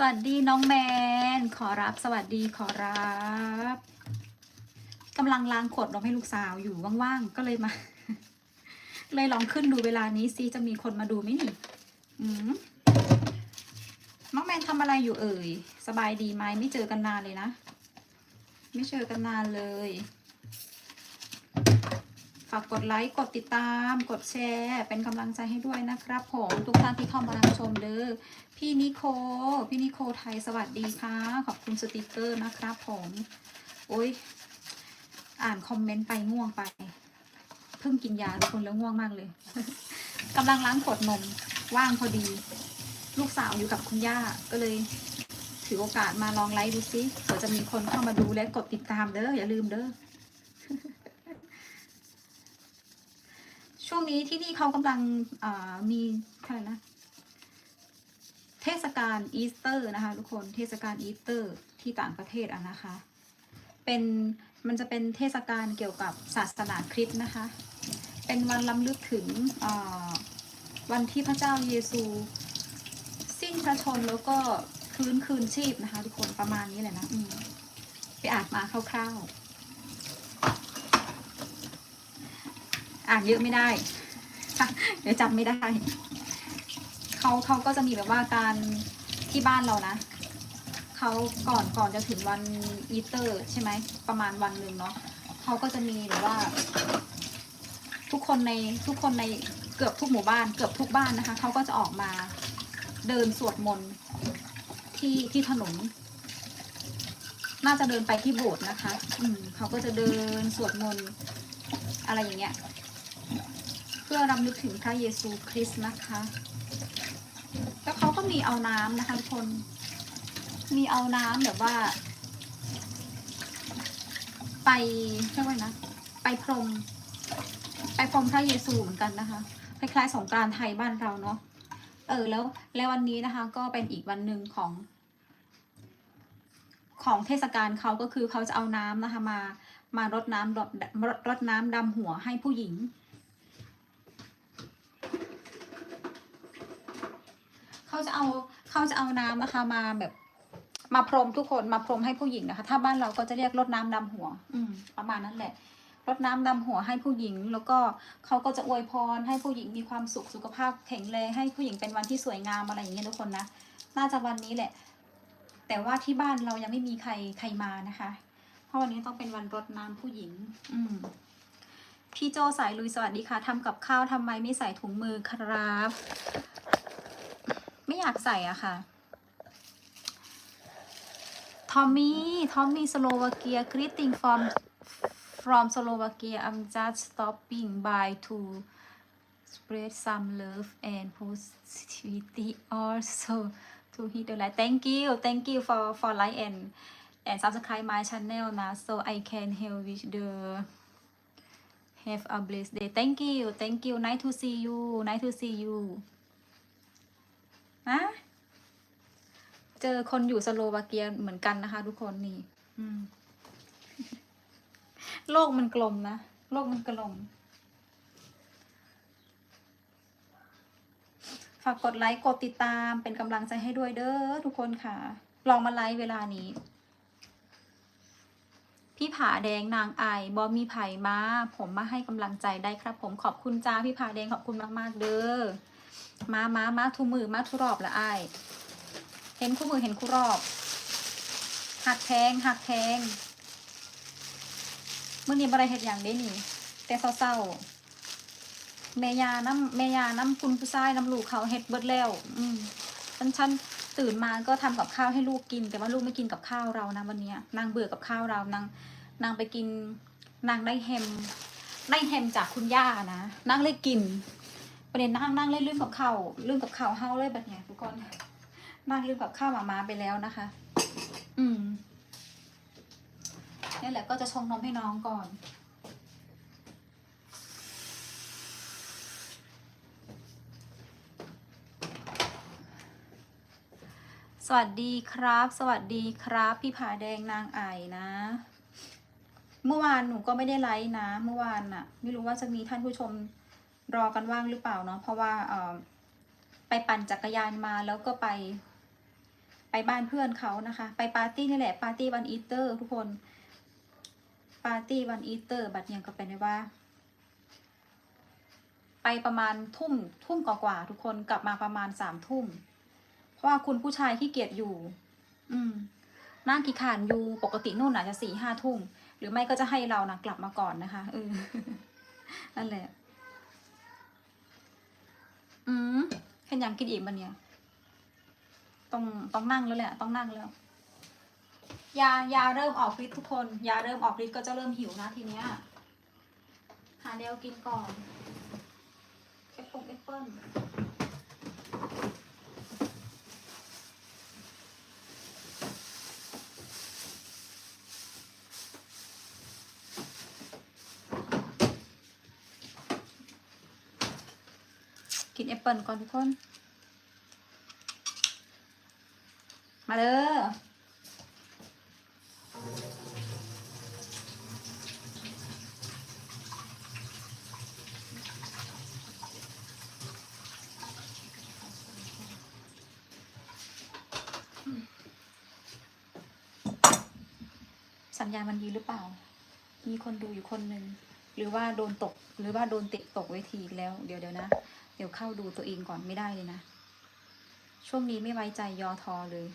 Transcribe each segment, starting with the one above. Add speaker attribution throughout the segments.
Speaker 1: สวัสดีน้องแมน ขอรับสวัสดีขอรับกำลังล้างขวดนมให้ลูกสาวอยู่ว่างๆก็เลยมา เลยลองขึ้นดูเวลานี้ซิจะมีคนมาดูไหมนี่อืมน้องแมนทำอะไรอยู่เอ่ย สบายดีไหมไม่เจอกันนานเลยนะ ไม่เจอกันนานเลย ฝากกดไลค์ กดติดตาม กดแชร์ เป็นกำลังใจให้ด้วยนะครับผมทุกท่านที่เข้ามารับชมเด้อพี่นิโค พี่นิโคไทยสวัสดีค่ะ ขอบคุณสติกเกอร์นะครับผมโอ้ยอ่านคอมเมนต์ไปง่วงไป เพิ่งกินยาทุกคนแล้วง่วงมากเลยกำลังล้างขวดนมว่างพอดี ลูกสาวอยู่กับคุณย่าก็เลย ถือโอกาสมาลองไลฟ์ดูซิเผื่อจะมีคนเข้ามาดูและกดติดตามเด้ออย่าลืมเด้อ ช่วงนี้ที่นี่เขากำลังมีอะไรนะ เทศกาลอีสเตอร์นะคะทุกคนเทศกาลอีสเตอร์ที่ต่างประเทศอะนะคะ เป็นมันจะเป็นเทศกาลเกี่ยวกับศาสนาคริสต์นะคะ เป็นวันล้ำลึกถึงวันที่พระเจ้าเยซู สิ้นพระชนม์แล้วก็ฟื้นคืนชีพนะคะ ทุกคนประมาณนี้แหละนะไปอ่านมาคร่าวๆ อ่านเยอะไม่ได้เดี๋ยวจำไม่ได้เขาเขาก็จะมีแบบว่าการที่บ้านเรานะเขาก่อนก่อนจะถึงวันอีเตอร์ ใช่ไหมประมาณวันหนึ่งเนาะเขาก็จะมีแบบว่า ทุกคนในทุกคนในเกือบทุกหมู่บ้าน เกือบทุกบ้านนะคะเขาก็จะออกมาเดินสวดมนต์ที่ที่ถนนน่าจะเดินไปที่โบสถ์นะคะ อืมเขาก็จะเดินสวดมนต์อะไรอย่างเงี้ย พื่อรำลึกถึงพระเยซูคริสต์นะคะ แล้วเขาก็มีเอาน้ำนะคะทุกคน มีเอาน้ำแบบว่า ไปเรียกว่านะ ไปพรม ไปพรมพระเยซูเหมือนกันนะคะ คล้ายๆสงกรานต์ไทยบ้านเราเนาะ เออแล้วแล้ววันนี้นะคะ ก็เป็นอีกวันหนึ่งของของเทศกาลเขาก็คือเขาจะเอาน้ำนะคะมามารดน้ำรดรดรดน้ำดำหัวให้ผู้หญิง เขาจะเอาเขาจะเอาน้ำนะคะมาแบบ มาพรมทุกคนมาพรมให้ผู้หญิงนะคะ ถ้าบ้านเราก็จะเรียกรดน้ำดำหัว อืม ประมาณนั้นแหละรดน้ำดำหัวให้ผู้หญิง แล้วก็เขาก็จะอวยพรให้ผู้หญิงมีความสุขสุขภาพแข็งแรงให้ผู้หญิงเป็นวันที่สวยงามอะไรอย่างเงี้ยทุกคนนะน่าจะวันนี้แหละ แต่ว่าที่บ้านเรายังไม่มีใครใครมานะคะ เพราะวันนี้ต้องเป็นวันรดน้ำผู้หญิง อืมพี่โจสายลุยสวัสดีค่ะทำกับข้าวทำไมไม่ใส่ถุงมือครับ อยากใส่อะค่ะ ทอมมี่ ทอมมี่สโลวาเกีย greeting from from Slovakia I'm just stopping by to spread some love and positivity also to hit the like thank you thank you for for like and and subscribe my channel นะ so I can help with the have a blessed day thank you thank you nice to see you nice to see you ะเจอคนอยู่สโลวาเกียเหมือนกันนะคะ ทุกคนนี่ อืม โลกมันกลมนะ โลกมันกลม ฝากกดไลค์ กดติดตามเป็นกำลังใจให้ด้วยเด้อทุกคนค่ะ ลองมาไลค์เวลานี้ พี่ผาแดงนางไอบอมีไผ่มา ผมมาให้กำลังใจได้ครับ ผมขอบคุณจ้าพี่ผาแดงขอบคุณมาก ๆ เด้อ มามามาทุมือมาทุรอบละไอเห็นคู่มือเห็นคู่รอบ หักแทงหักแทงเมื่อนี้บริเฮ็ดอย่างได้นี่ แต่เศร้าๆแม่ยาน้ำแม่ยาน้ำคุณผู้ชายน้ำลูกเขาเฮ็ดเบิดแล้ว อืมฉันฉันตื่นมาก็ทำกับข้าวให้ลูกกิน แต่ว่าลูกไม่กินกับข้าวเรานะวันเนี้ยนางเบื่อกับข้าวเรานางนางไปกินนางได้แฮมได้แฮมจากคุณย่านะนางเลยกิน ประเด็นนางนางเล่นเรื่องกับข้าวเรื่องกับข้าวเฮาเลยแบบเนี้ยทุกคนนางลืมกับข้าวหมามาไปแล้วนะคะ อืมนี่แหละก็จะชงนมให้น้องก่อน สวัสดีครับ สวัสดีครับ พี่ผาแดงนางไอ่นะ เมื่อวานหนูก็ไม่ได้ไลฟ์นะ เมื่อวานน่ะไม่รู้ว่าจะมีท่านผู้ชม รอกันว่างหรือเปล่าเนาะเพราะว่าไปปั่นจักรยานมาแล้วก็ไป ไปบ้านเพื่อนเขานะคะ ไปปาร์ตี้นี่แหละปาร์ตี้วันอีเตอร์ทุกคน ปาร์ตี้วันอีเตอร์บัดยังก็เป็นว่า ไปประมาณทุ่มทุ่มกว่าๆทุกคนกลับมาประมาณสามทุ่ม เพราะว่าคุณผู้ชายขี้เกียจอยู่ อืมนั่งกี่ขานอยู่ปกตินู่นอาจจะสี่ห้าทุ่มหรือไม่ก็จะให้เรานะกลับมาก่อนนะคะเออนั่นแหละ อืมเห็นยังกินอิ่มมันเนี่ย ต้องต้องนั่งแล้วแหละ ต้องนั่งแล้ว ยายาเริ่มออกฤทธิ์ทุกคน ยาเริ่มออกฤทธิ์ก็จะเริ่มหิวนะทีเนี้ย หาเดวกินก่อนแอปเปิ้ลแอปเปิ้ล แอปเปิลก่อนทุกคน มาเด้อสัญญาณมันดีหรือเปล่า มีคนดูอยู่คนหนึ่ง หรือว่าโดนตก หรือว่าโดนเตะตกเวทีแล้ว เดี๋ยวเดี๋ยวนะ เดี๋ยวเข้าดูตัวเองก่อนไม่ได้เลยนะ ช่วงนี้ไม่ไว้ใจยอทอเลย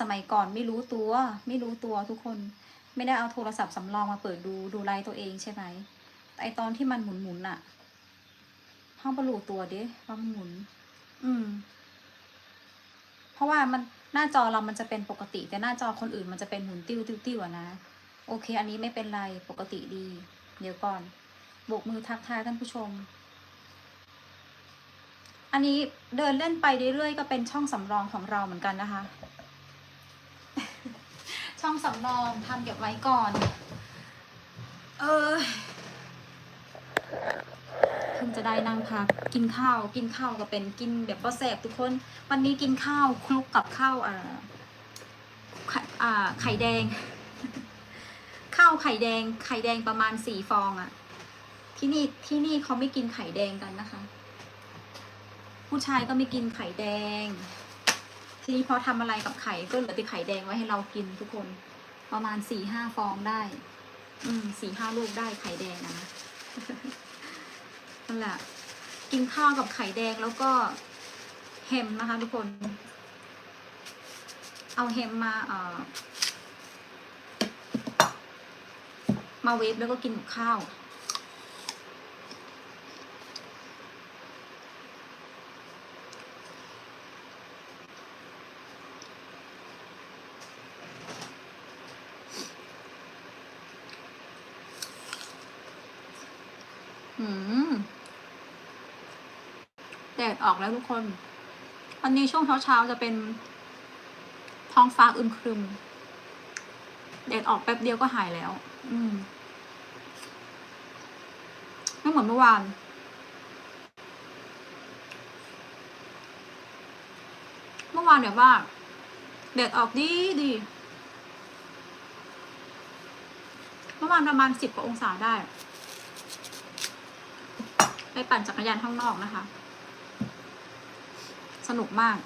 Speaker 1: สมัยก่อนไม่รู้ตัว ไม่รู้ตัวทุกคน ไม่ได้เอาโทรศัพท์สำรองมาเปิดดูดูไลน์ตัวเองใช่ไหมแต่ไอตอนที่มันหมุนหมุนอะห้องประหลูตัวเด้ว่ามันหมุน อืม เพราะว่ามันหน้าจอเรามันจะเป็นปกติ แต่หน้าจอคนอื่นมันจะเป็นหมุนติ้วติ้วติ้วอะนะ โอเค อันนี้ไม่เป็นไรปกติดี เดี๋ยวก่อนโบกมือทักทายท่านผู้ชม อันนี้เดินเล่นไปเรื่อยๆก็เป็นช่องสำรองของเราเหมือนกันนะคะ ช่องสำรองทำเก็บไว้ก่อน เออเพิ่งจะได้นั่งพักกินข้าว กินข้าวก็เป็นกินแบบว่าแสบทุกคน วันนี้กินข้าวคลุกกับข้าวอ่าไข่แดง ข้าวไข่แดง ไข่แดงประมาณสี่ฟองอะที่นี่ที่นี่เขาไม่กินไข่แดงกันนะคะ ผู้ชายก็ไม่กินไข่แดง ทีนี้พอทำอะไรกับไข่ก็เหลือแต่ไข่แดงไว้ให้เรากินทุกคน ประมาณสี่ห้าฟองได้ อืมสี่ห้าลูกได้ไข่แดงนะนั่นแหละกินข้าวกับไข่แดงแล้วก็แฮมนะคะ ทุกคน เอาแฮมมาเอ่อ มาเวฟแล้วก็กินกับข้าวอืมแดดออกแล้วทุกคน วันนี้ช่วงเช้าๆจะเป็นท้องฟ้าอึมครึมแดดออกแป๊บเดียวก็หายแล้ว อืม เหมือนเมื่อวาน เมื่อวานแบบว่าแดดออกดีดี เมื่อวานประมาณสิบกว่าองศาได้ ไปปั่นจักรยานข้างนอกนะคะ สนุกมาก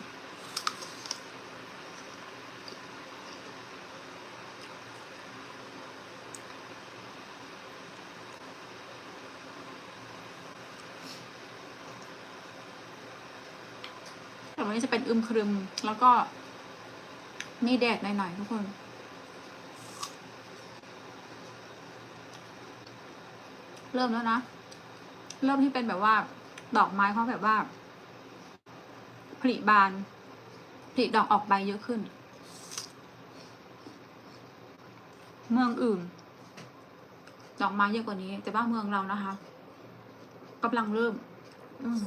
Speaker 1: วันนี้จะเป็นอึมครึม แล้วก็มีแดดหน่อยๆทุกคนเริ่มแล้วนะ เริ่มที่เป็นแบบว่า ดอกไม้เขาแบบว่าผลิบานผลิดอกออกใบเยอะขึ้น เมืองอื่น ดอกไม้เยอะกว่านี้ แต่ว่าเมืองเรานะคะกำลังเริ่ม อืม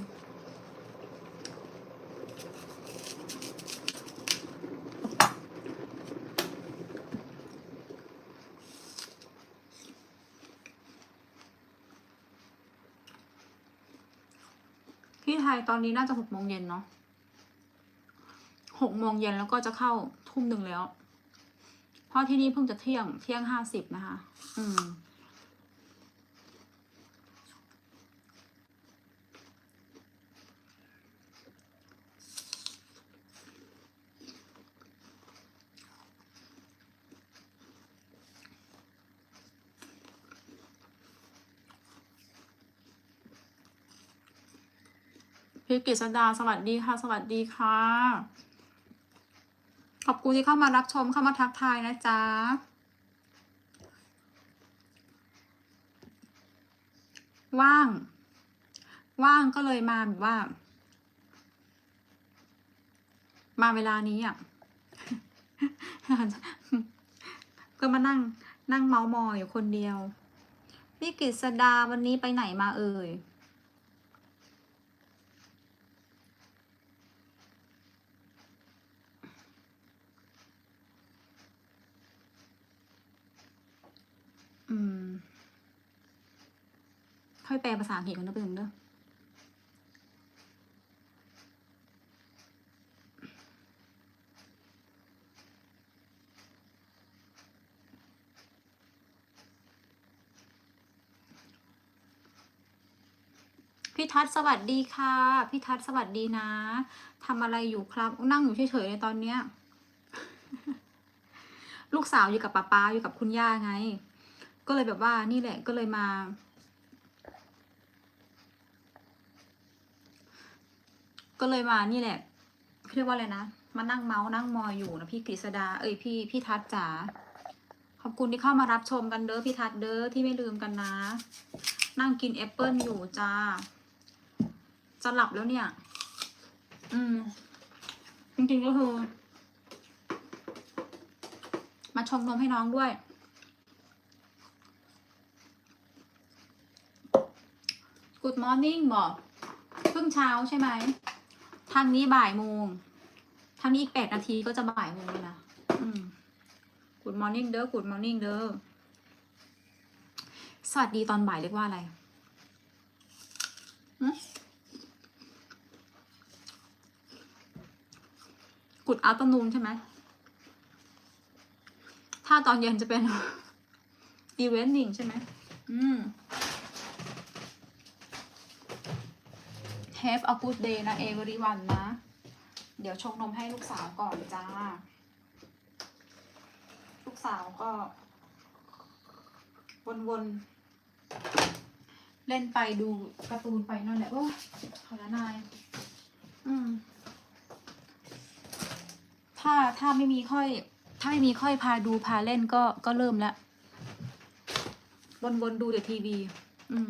Speaker 1: ยตอนนี้น่าจะหกโมงเย็นเนาะหกโมงเย็นแล้วก็จะเข้าทุ่มหนึ่งแล้ว เพราะที่นี่เพิ่งจะเที่ยงเที่ยงห้าสิบนะคะ อืม พี่กฤษดาสวัสดีค่ะ สวัสดีค่ะ ขอบคุณที่เข้ามารับชมเข้ามาทักทายนะจ๊ะว่าง ว่างก็เลยมาแบบว่า มาเวลานี้อะก็มานั่งนั่งเมาส์มอยอยู่คนเดียวพี่กฤษดาวันนี้ไปไหนมาเอ่ย อืมค่อยแปลภาษาอังกฤษกันนะเพื่อนเด้อพี่ทัศสวัสดีค่ะ พี่ทัศสวัสดีนะทำอะไรอยู่ครับนั่งอยู่เฉยๆในตอนเนี้ย ลูกสาวอยู่กับป้าป้าอยู่กับคุณย่าไง ก็เลยแบบว่านี่แหละก็เลยมา ก็เลยมานี่แหละเรียกว่าอะไรนะมานั่งเมาส์นั่งมอยอยู่นะพี่กฤษดาเอ้ยพี่พี่ทัศน์จ๋าขอบคุณที่เข้ามารับชมกันเด้อพี่ทัศน์เด้อที่ไม่ลืมกันนะ นั่งกินแอปเปิลอยู่จ้าจะหลับแล้วเนี่ย อืม จริงๆก็คือ มาชงนมให้น้องด้วย Good morning บอกเพิ่งเช้าใช่ไหมทางนี้บ่ายโมงทางนี้อีกแปดนาทีก็จะบ่ายโมงแล้วนะอืม Good morning เด้อ Good morning เด้อ สวัสดีตอนบ่ายเรียกว่าอะไรกุดอั t ตนูนใช่ไหม ถ้าตอนเย็นจะเป็น evening ใช่ไหม อืม Have a good day นะ everyone นะ เดี๋ยวชงนมให้ลูกสาวก่อนจ้า ลูกสาวก็ วนๆ เล่นไปดูการ์ตูนไปนั่นแหละโอ้ขอละนาย อืม ถ้าถ้าไม่มีค่อย ถ้าไม่มีค่อยพาดูพาเล่นก็ก็เริ่มแล้ว วนๆ ดูแต่ทีวี อืม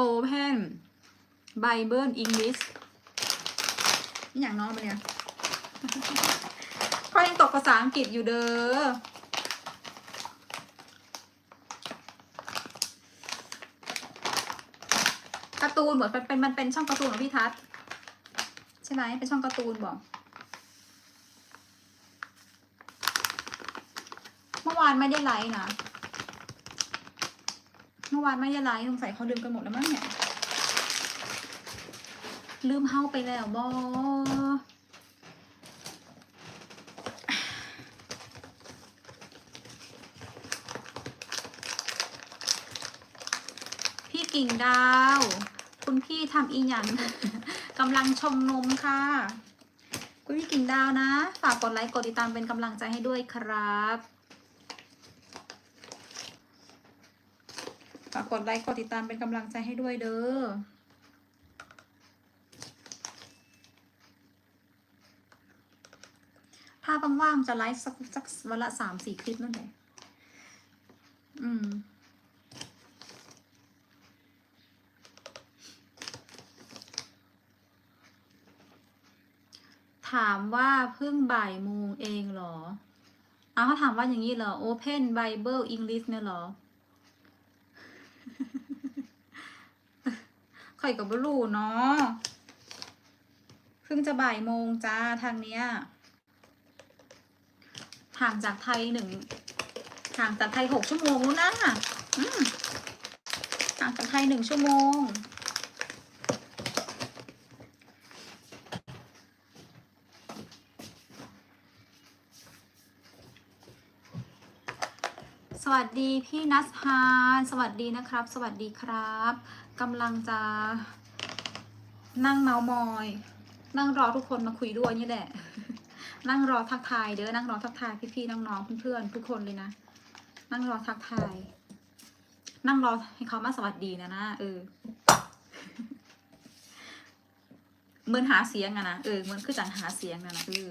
Speaker 1: Open Bible English นี่อย่างน้องมาเนี่ยก็ยังตกภาษาอังกฤษอยู่เด้อ การ์ตูนเหมือนเป็นมันเป็นช่องการ์ตูนของพี่ทัศใช่ไหมเป็นช่องการ์ตูนบอก เมื่อวานไม่ได้ไลฟ์นะ เมื่อวานไม่ได้ไลฟ์สงสัยเขาลืมกันหมดแล้วมั้งเนี่ย ลืมเฮาไปแล้วบอพี่กิ่งดาว คุณพี่ทำอีหยังกำลังชงนมค่ะคุณพี่กิ่งดาวนะ ฝากกดไลค์กดติดตามเป็นกำลังใจให้ด้วยครับากกดไลค์กดติดตามเป็นกำลังใจให้ด้วยเด้อถ้าว่างๆจะไลฟ์สักสักวันละสามสี่คลิปนั่นแหละอืมถามว่าเพิ่งบ่ายโมงเองเหรอ อ้าวเขาถามว่าอย่างนี้เหรอ Open Bible English เนี่ยเหรอ ข่อยกับบลูเนาะเพิ่งจะบ่ายโมงจ้าทางเนี้ยห่างจากไทยหนึ่งห่างจากไทยหกชั่วโมงแล้วนะห่างจากไทยหนึ่งชั่วโมง วัสดีพี่นัสฮานสวัสดีนะครับ สวัสดีครับกำลังจะ นั่งเมาส์มอย นั่งรอทุกคนมาคุยด้วยนี่แหละ นั่งรอทักทายเด้อนั่งรอทักทายพี่ๆน้องๆเพื่อนๆทุกคนเลยนะ นั่งรอทักทาย นั่งรอให้เขามาสวัสดีนะนะเออ เหมือนหาเสียงอะนะเออเหมือนคือจังหาเสียงนะนะเออ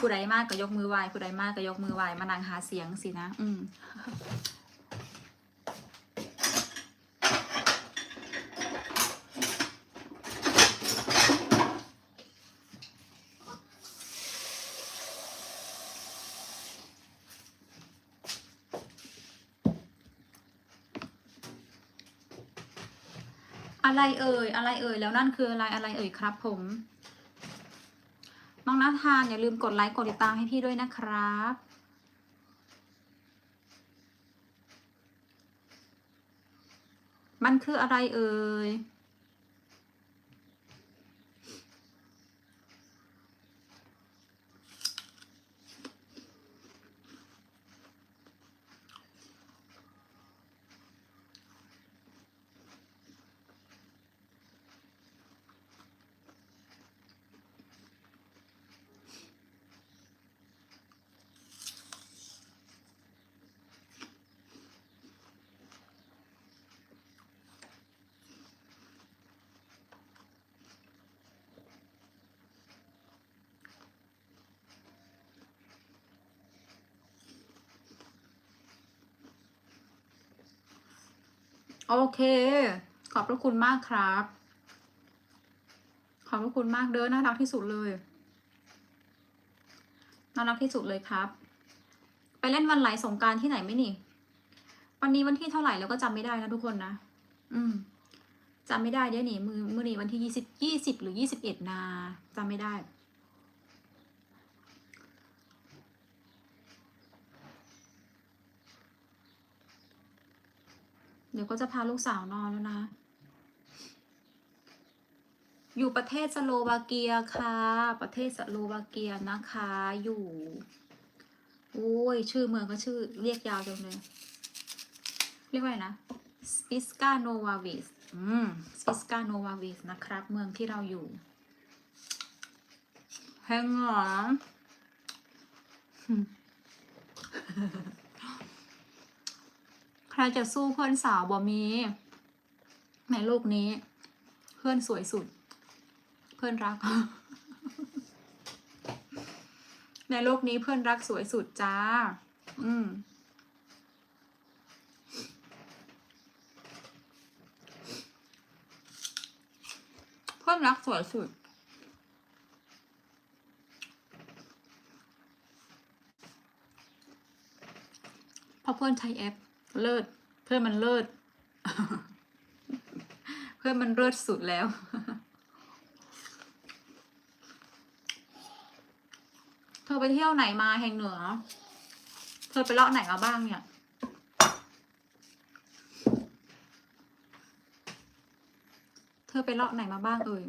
Speaker 1: ผู้ใดมากก็ยกมือไหว้ผู้ใดมากก็ยกมือไหว้มานั่งหาเสียงสินะ อืม อะไรเอ่ย อะไรเอ่ย แล้วนั่นคืออะไร อะไรเอ่ยครับผม น้องนัทานอย่าลืมกดไลค์ กดติดตามให้พี่ด้วยนะครับมันคืออะไรเอ่ย โอเค ขอบพระคุณมากครับ ขอบพระคุณมากเด้อน่ารักที่สุดเลย น่ารักที่สุดเลยครับ ไปเล่นวันไหลสงการที่ไหนไหมนี่ วันนี้วันที่เท่าไหร่แล้วก็จำไม่ได้นะทุกคนนะ อืมจำไม่ได้เดี๋ยวนี่มือมือนี่วันที่ยี่สิบยี่สิบหรือยี่สิบเอ็ดนาจำไม่ได้ เดี๋ยวก็จะพาลูกสาวนอนแล้วนะ อยู่ประเทศสโลวาเกียค่ะ ประเทศสโลวาเกียนะคะ อยู่โอ้ย ชื่อเมืองก็ชื่อเรียกยาวจังเลย เรียกว่าไรนะสปิสกาโนวาวิสอืมสปิสกาโนวาวิสนะครับ เมืองที่เราอยู่แฮงเหรอ ใครจะสู้เพื่อนสาวบ่มีในโลกนี้ เพื่อนสวยสุด เพื่อนรัก ในโลกนี้เพื่อนรักสวยสุดจ้า อืมเพื่อนรักสวยสุดเพราะเพื่อนใช้แอป เลิศเพื่อนมันเลิศเพื่อนมันเลิศสุดแล้วเธอไปเที่ยวไหนมาแห่งเหนือ เธอไปเลาะไหนมาบ้างเนี่ย เธอไปเลาะไหนมาบ้างเอ่ย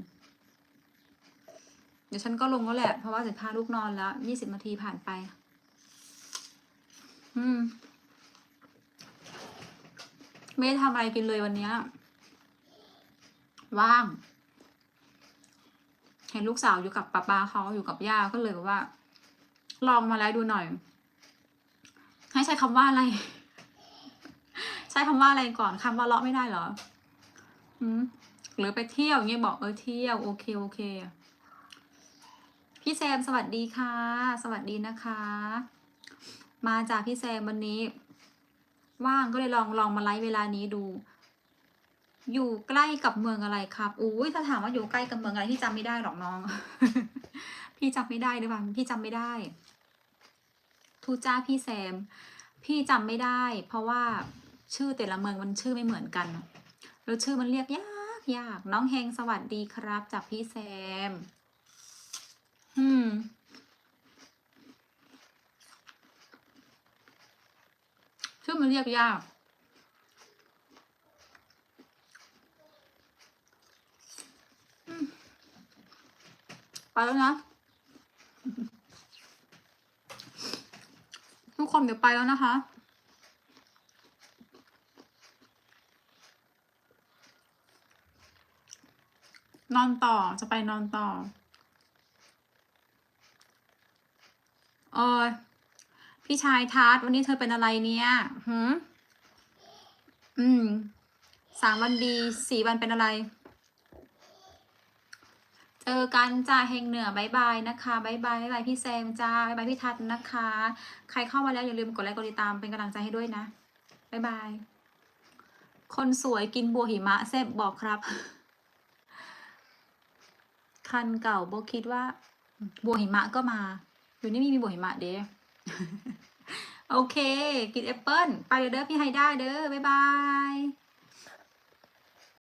Speaker 1: เดี๋ยวฉันก็ลงแล้วแหละ เพราะว่าจะพาลูกนอนแล้วยี่สิบนาทีผ่านไป อืม ไม่ทำอะไรกินเลยวันนี้ว่าง เห็นลูกสาวอยู่กับป้าป้าเขาอยู่กับย่าก็เลยว่า ลองมาแล้วดูหน่อย ให้ใช้คำว่าอะไร ใช้คำว่าอะไรก่อนคำว่าเลาะไม่ได้เหรออืมหรือไปเที่ยวเงี้ยบอกเออเที่ยวโอเคโอเค พี่แซมสวัสดีค่ะ สวัสดีนะคะ มาจากพี่แซมวันนี้ ว่างก็เลยลองลองมาไลฟ์เวลานี้ดู อยู่ใกล้กับเมืองอะไรครับอุ้ยถ้าถามว่าอยู่ใกล้กับเมืองอะไรพี่จำไม่ได้หรอกน้อง พี่จำไม่ได้ด้วยป่ะพี่จำไม่ได้ ทูจ้าพี่แซม พี่จำไม่ได้ เพราะว่าชื่อแต่ละเมืองมันชื่อไม่เหมือนกันแล้วชื่อมันเรียกยากยากน้องเฮงสวัสดีครับจากพี่แซม อืม ชื่อมันเรียกยากไปแล้วนะ ทุกคนเดี๋ยวไปแล้วนะคะน
Speaker 2: อนต่อจะไปนอนต่อโอ้ย พี่ชายทัศวันนี้เธอเป็นอะไรเนี่ยหืมอืมสามวันดีสี่วันเป็นอะไร เจอกันจ้าเฮงเหนือบายบายนะคะบายบายบายบายพี่แซมจ้าบายบายพี่ทัศนะคะ ใครเข้ามาแล้วอย่าลืมกดไลค์กดติดตามเป็นกำลังใจให้ด้วยนะบายบาย คนสวยกินบัวหิมะแซบบอกครับ คันเก่าโบคิดว่า บัวหิมะก็มา อยู่นี่ไมมีบัวหิมะเด้ โอเค กินแอปเปิ้ลไปเด้อพี่ไฮด้าเด้อบ๊ายบาย